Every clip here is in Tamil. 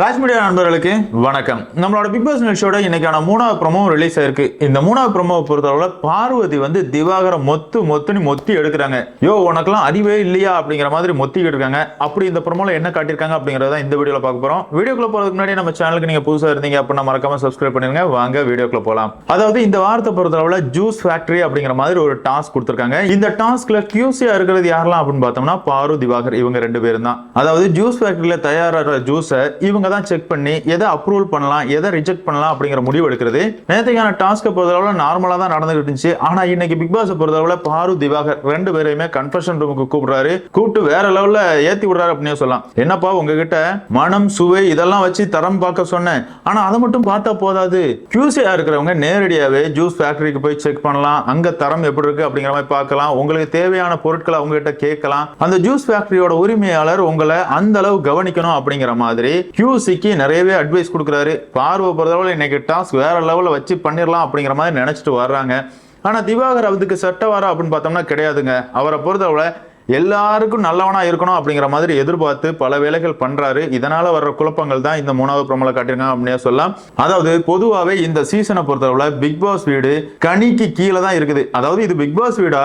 ராஜ் மீடியா நண்பர்களுக்கு வணக்கம். நம்மளோட பிக் பாஸ் நிகழ்ச்சியோட இன்னைக்கான மூணாவது ப்ரமோ ரிலீஸ் ஆயிருக்கு. இந்த மூணாவது ப்ரமோவை பொறுத்தளவுல பார்வதி வந்து திவாகர மொத்து மொத்துன்னு மொத்தி எடுக்கிறாங்க. யோ உனக்குலாம் அறிவே இல்லையா? அப்படிங்கிற மாதிரி மொத்திக்கிட்டு இருக்காங்க அப்படி இந்த ப்ரோமோல என்ன காட்டியிருக்காங்க அப்படிங்கறத இந்த வீடியோல பார்க்க போறோம். வீடியோக்குள்ள போறதுக்கு முன்னாடி நம்ம சேனலுக்கு நீங்க புதுசா இருந்தீங்க அப்படின்னா மறக்காம சப்ஸ்கிரைப் பண்ணிருங்க. வாங்க வீடியோக்குள்ள போலாம். அதாவது இந்த வாரத்தை பொறுத்தளவுல ஜூஸ் ஃபேக்டரி அப்படிங்கிற மாதிரி ஒரு டாஸ்க் கொடுத்துருக்காங்க. இந்த டாஸ்க்ல கியூசியா இருக்கிறது யாரெல்லாம் அப்படின்னு பார்த்தோம்னா பாரு திவாகர் இவங்க ரெண்டு பேரும் தான் அதாவது ஜூஸ் ஃபேக்டரியில தயாராகிற ஜூஸை இவங்க தான் செக் பண்ணி எதை அப்ரூவல் பண்ணலாம் எதை ரிஜெக்ட் பண்ணலாம் அப்படிங்கிற முடிவு எடுக்கிறது. நேற்றுக்கான டாஸ்க்கை பொறுத்தளவில் நார்மலா தான் நடந்துகிட்டு இருந்துச்சு. ஆனா இன்னைக்கு பிக் பாஸை பொறுத்தளவில் பாரு திவாகர் ரெண்டு பேரையுமே கன்ஃபெஷன் ரூமுக்கு கூப்பிடுறாரு. கூப்பிட்டு வேற லெவலில் ஏற்றி விடுறாரு அப்படின்னு சொல்லலாம். என்னப்பா உங்ககிட்ட மனம் சுவை இதெல்லாம் வச்சு தரம் பார்க்க சொன்னேன். ஆனா அதை மட்டும் பார்த்தா போதாது. கியூசியாக இருக்கிறவங்க நேரடியாவே ஜூஸ் ஃபேக்டரிக்கு போய் செக் பண்ணலாம். அங்க தரம் எப்படி இருக்கு அப்படிங்கிற மாதிரி பார்க்கலாம். உங்களுக்கு தேவையான பொருட்களை அவங்ககிட்ட கேட்கலாம். அந்த ஜூஸ் ஃபேக்டரியோட உரிமையாளர் உங்களை அந்த அளவு கவனிக்கணும் அப்படிங்கிற மாதிரி யூசிக்கு நிறையவே அட்வைஸ் கொடுக்குறாரு. பார்வை பொறுத்தளவில் இன்றைக்கி டாஸ்க் வேற லெவலில் வச்சு பண்ணிடலாம் அப்படிங்கிற மாதிரி நினச்சிட்டு வர்றாங்க. ஆனால் திவாகர் அவருக்கு செட்ட அப்படின்னு பார்த்தோம்னா கிடையாதுங்க. அவரை பொறுத்தளவில் எல்லாருக்கும் நல்லவனா இருக்கணும் அப்படிங்கிற மாதிரி எதிர்பார்த்து பல வேலைகள் பண்றாரு. இதனால வர்ற குழப்பங்கள் தான் இந்த மூணாவது ப்ரோமோல காட்டியிருக்காங்க அப்படின்னே சொல்லலாம். அதாவது பொதுவாகவே இந்த சீசனை பொறுத்தளவுல பிக் பாஸ் வீடு கனிக்கு கீழே தான் இருக்குது. அதாவது இது பிக் பாஸ் வீடா?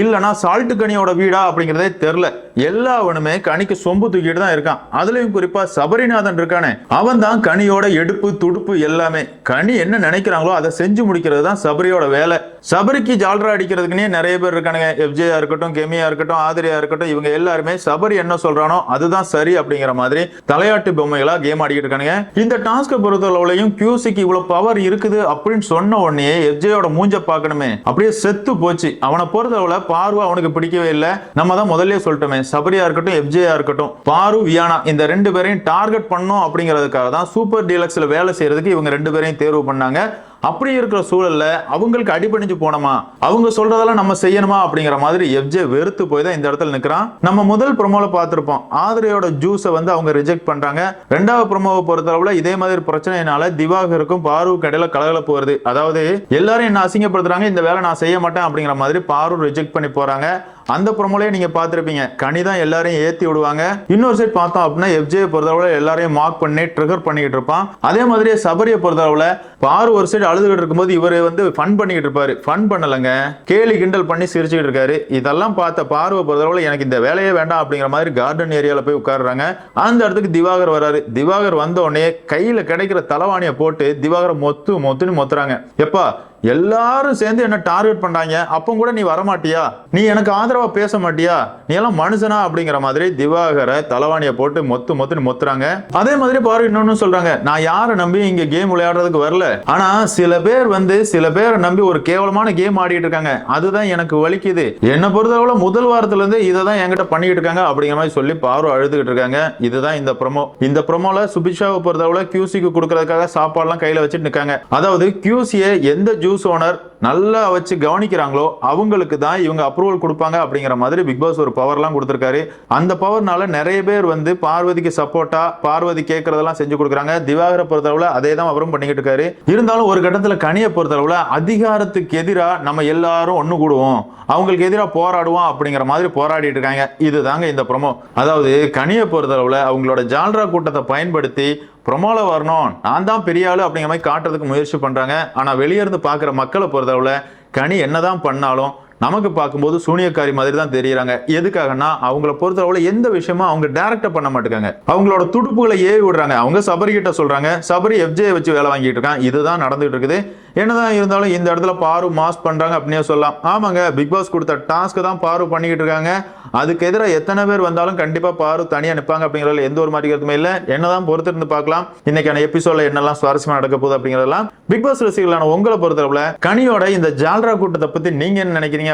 இல்லனா சால்ட் கனியோட வீடா அப்படிங்கிறதே தெரில எல்லாவனுமே கனிக்கு சொம்பு தூக்கிட்டு தான் இருக்கான். அதுலயும் குறிப்பா சபரிநாதன் இருக்கானே. அவன் தான் கனியோட எடுப்பு துடுப்பு எல்லாமே. கனி என்ன நினைக்கிறாங்களோ அதை செஞ்சு முடிக்கிறது தான் சபரியோட வேலை. சபரிக்கு ஜால்ரா அடிக்கிறதுக்குனே நிறைய பேர் இருக்கானுங்க. எஃப்ஜேயா இருக்கட்டும் கெமியா இருக்கட்டும் ஆதிரியா இருக்கட்டும் இவங்க எல்லாருமே சபரி என்ன சொல்றானோ அதுதான் சரி அப்படிங்கிற மாதிரி தலையாட்டு பொம்மைகளா கேம் ஆடிக்கிட்டு இருக்கானுங்க. இந்த டாஸ்க்கை பொறுத்தளவுலையும் கியூசிக்கு இவ்வளவு பவர் இருக்குது அப்படின்னு சொன்ன உடனே எஃப்ஜேயோட மூஞ்ச பார்க்கணுமே. அப்படியே செத்து போச்சு. அவனை பொறுத்தளவுல பார்வை அவனுக்கு பிடிக்கவே இல்லை. நம்ம தான் முதல்ல சொல்லிட்டோமே. சபரியா இருக்கட்டும் எஃப்ஜேயா இருக்கட்டும் பாரு வியானா இந்த ரெண்டு பேரையும் டார்கெட் பண்ணும் அப்படிங்கிறதுக்காக தான் சூப்பர் டீலக்ஸ்ல வேலை செய்யறதுக்கு இவங்க ரெண்டு பேரையும் தேர்வு பண்ணாங்க. அப்படி இருக்கிற சூழல்ல அவங்களுக்கு அடிபணிஞ்சு போனோமா? அவங்க சொல்றதெல்லாம் நம்ம செய்யணுமா? அப்படிங்கிற மாதிரி எஃப்ஜே வெறுத்து போய் தான் இந்த இடத்துல நிக்கிறான். நம்ம முதல் ப்ரொமோல பார்த்திருப்போம். ஆதிரையோட ஜூஸை வந்து அவங்க ரிஜெக்ட் பண்றாங்க. ரெண்டாவது ப்ரொமோவை பொறுத்தளவுல இதே மாதிரி பிரச்சனையினால திவாகருக்கும் பாருவுக்கு இடையில கலகலப்பு வருது. அதாவது எல்லாரும் என்ன அசிங்கப்படுத்துறாங்க இந்த வேலை நான் செய்ய மாட்டேன் அப்படிங்கிற மாதிரி பாரு ரிஜெக்ட் பண்ணி போறாங்க. அந்த ப்ரொமோலயே நீங்க பார்த்துருப்பீங்க. கனி தான் எல்லாரையும் ஏத்தி விடுவாங்க. இன்னொரு சைட் பார்த்தோம் அப்படின்னா எஃப்ஜே பொறுத்தளவுல எல்லாரையும் மார்க் பண்ணி ட்ரிகர் பண்ணிக்கிட்டு இருப்பான். அதே மாதிரியே சபரியை பொறுத்தளவுல பாரு ஒரு சைடு அழுதுகிட்டு இருக்கும்போது இவர் வந்து ஃபன் பண்ணிக்கிட்டு இருப்பாரு. ஃபன் பண்ணலங்க. கேலி கிண்டல் பண்ணி சிரிச்சுக்கிட்டு இருக்காரு. இதெல்லாம் பார்த்த பார்வை பொறுத்தளவுல எனக்கு இந்த வேலையே வேண்டாம் அப்படிங்கிற மாதிரி கார்டன் ஏரியால போய் உட்காருறாங்க. அந்த இடத்துக்கு திவாகர் வராரு. திவாகர் வந்த உடனே கையில கிடைக்கிற தலைவாணியை போட்டு திவாகரை மொத்து மொத்துன்னு மொத்துறாங்க. எப்பா எல்லாரும் சேர்ந்து என்ன டார்கெட் பண்றாங்க அப்போ கூட நீ வரமாட்டியா? நீ எனக்கு ஆதரவா பேச மாட்டியா? நீ எல்லாம் மனுஷனா? அப்படிங்கிற மாதிரி திவாகரை தலைவாணியை போட்டு மொத்து மொத்துன்னு மொத்துறாங்க. அதே மாதிரி பாரு இன்னொன்னு சொல்றாங்க. நான் யாரை நம்பி இங்க கேம் விளையாடுறதுக்கு வரல? ஆனா சில பேர் வந்து சில பேரை நம்பி ஒரு கேவலமான கேம் ஆடிட்டு இருக்காங்க. அதுதான் எனக்கு வலிக்குது. என்ன பொறுத்தளவுல முதல் வாரத்துல இருந்து இதை தான் என்கிட்ட பண்ணிட்டு இருக்காங்க அப்படிங்கிற மாதிரி சொல்லி பாரு அழுதுகிட்டு இருக்காங்க. இதுதான் இந்த ப்ரொமோ இந்த ப்ரொமோல சுபிஷாவை பொறுத்தளவுல கியூசிக்கு கொடுக்கறதுக்காக சாப்பாடுலாம் கையில வச்சுட்டு நிக்காங்க. அதாவது கியூசியை எந்த ஜூஸ் ஓனர் நல்லா வச்சு கவனிக்கிறாங்களோ அவங்களுக்கு தான் இவங்க அப்ரூவல் கொடுப்பாங்க அப்படிங்கிற மாதிரி பிக் பாஸ் ஒரு பவர்லாம் கொடுத்துருக்காரு. அந்த பவர்னால நிறைய பேர் வந்து பார்வதிக்கு சப்போர்ட்டா பார்வதி கேட்கறதெல்லாம் செஞ்சு கொடுக்குறாங்க. திவாகரை பொறுத்தளவுல அதே தான் அவரும் பண்ணிக்கிட்டு இருக்காரு. இருந்தாலும் ஒரு கட்டத்தில் கனியை பொறுத்தளவுல அதிகாரத்துக்கு எதிராக நம்ம எல்லாரும் ஒன்று கூடுவோம். அவங்களுக்கு எதிராக போராடுவோம் அப்படிங்கிற மாதிரி போராடிட்டு இருக்காங்க. இதுதாங்க இந்த ப்ரொமோ அதாவது கனியை பொறுத்தளவுல அவங்களோட ஜால்ரா கூட்டத்தை பயன்படுத்தி ப்ரொமோல வரணும். நான் தான் பெரிய ஆளு அப்படிங்கிற மாதிரி காட்டுறதுக்கு முயற்சி பண்றாங்க. ஆனா வெளியே இருந்து பார்க்குற மக்களை பொறுத்தளவுல கனி என்னதான் பண்ணாலும் நமக்கு பார்க்கும்போது சூனியக்காரி மாதிரி தான் தெரியுறாங்க. எதுக்காகனா அவங்கள பொறுத்தளவுல எந்த விஷயமும் அவங்க டைரக்டா பண்ண மாட்டேங்காங்க அவங்களோட துடுப்புகளை ஏவி விடுறாங்க. அவங்க சபரி கிட்ட சொல்றாங்க சபரி எஃப்ஜே வச்சு வேலை வாங்கிட்டு இருக்கான். இதுதான் நடந்துட்டு இருக்குது. என்னதான் இருந்தாலும் இந்த இடத்துல பாரு மாஸ் பண்றாங்க அப்படின்னே சொல்லலாம். ஆமாங்க பிக் பாஸ் கொடுத்த டாஸ்க் தான் பாரு பண்ணிக்கிட்டு இருக்காங்க. அதுக்கு எதிராக எத்தனை பேர் வந்தாலும் கண்டிப்பா பாரு தனியா நிற்பாங்க அப்படிங்கிறதுல எந்த ஒரு மாற்றிக்கிறதுமே இல்லை. என்னதான் பொறுத்திருந்து பார்க்கலாம். இன்னைக்கான எபிசோட்ல என்னெல்லாம் சுவாரஸ்யமா நடக்க போகுது அப்படிங்கிறதெல்லாம் பிக் பாஸ் ரசிகர்களான உங்களை பொறுத்தளவுல கனியோட இந்த ஜால்ரா கூட்டத்தை பத்தி நீங்க என்ன நினைக்கிறீங்க?